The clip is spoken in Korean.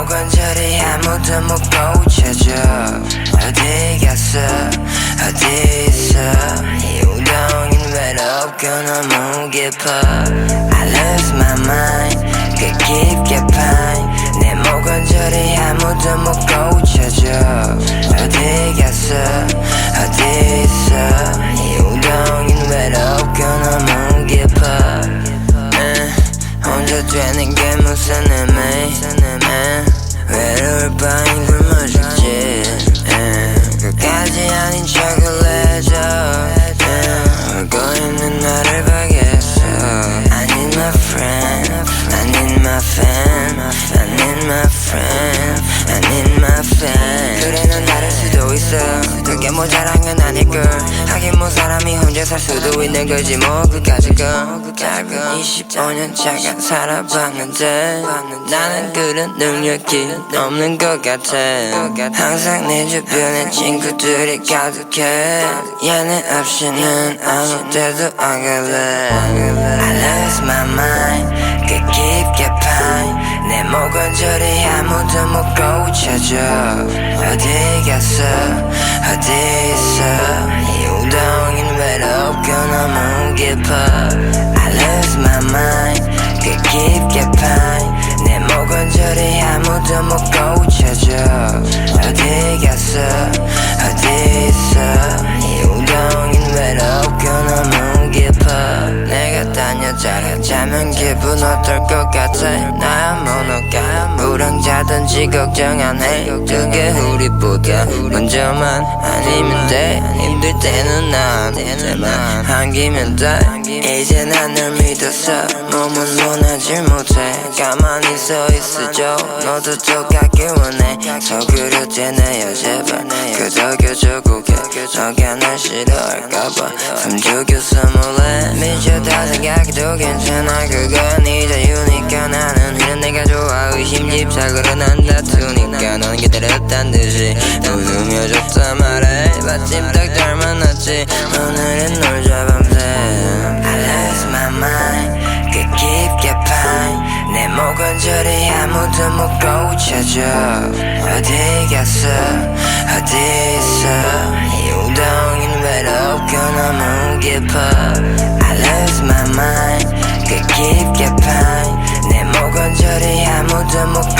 목은 저리 아무도 못 고쳐줘. 어디 갔어? 어디 있어? 이 우동이는 외롭고 너무 깊어? I lose my mind. 그 깊게 파인. 내 목은 저리 아무도 못 고쳐줘. 어디 갔어 되는 게 무슨 의미? 에, 외로울 바엔 그게 모자란 건 아닐걸. 하긴 뭐 사람이 혼자 살 수도 있는 거지 뭐. 그까짓 건 작은 25년 차가 살아봤는데 나는 그런 능력이 없는 것 같아. 항상 내 주변에 친구들이 가득해. 얘네 없이는 아무 데도 안 갈래. I lose my mind. 그 깊게 파인. 내 목은 저리 아무도 못 고쳐줘. 어디 갔어 너 자면 기분 어떨 것 같아? 나야 모노가 불황자든지 걱정 안해? 그게 우리보다 먼저만 아니면 돼? 힘들 때는 나한테만 안기면 돼. 이제 난널 믿었어. 몸은 원하질 못해. 가만히 서 있어줘. 너도 똑같길 원해. 서그려지네요 제발 끄덕여줘 고개 너가 날 싫어할까봐. 숨죽여서 몰래. 미쳤다 생각해도 괜찮아 그건 네 자유니까 나는 이런 내가 좋아 의심집착으로 난 다투니까 넌 기다렸단 듯이 웃으며 줬단 말해 마침 딱 잘 만났지 오늘은 놀자 밤새 I lose my mind 그 깊게 파인 내 목은 저리 아무도 못 고쳐줘 어디 갔어? 어디 있어? 이 우동이는 외롭고 너무 깊어 democracy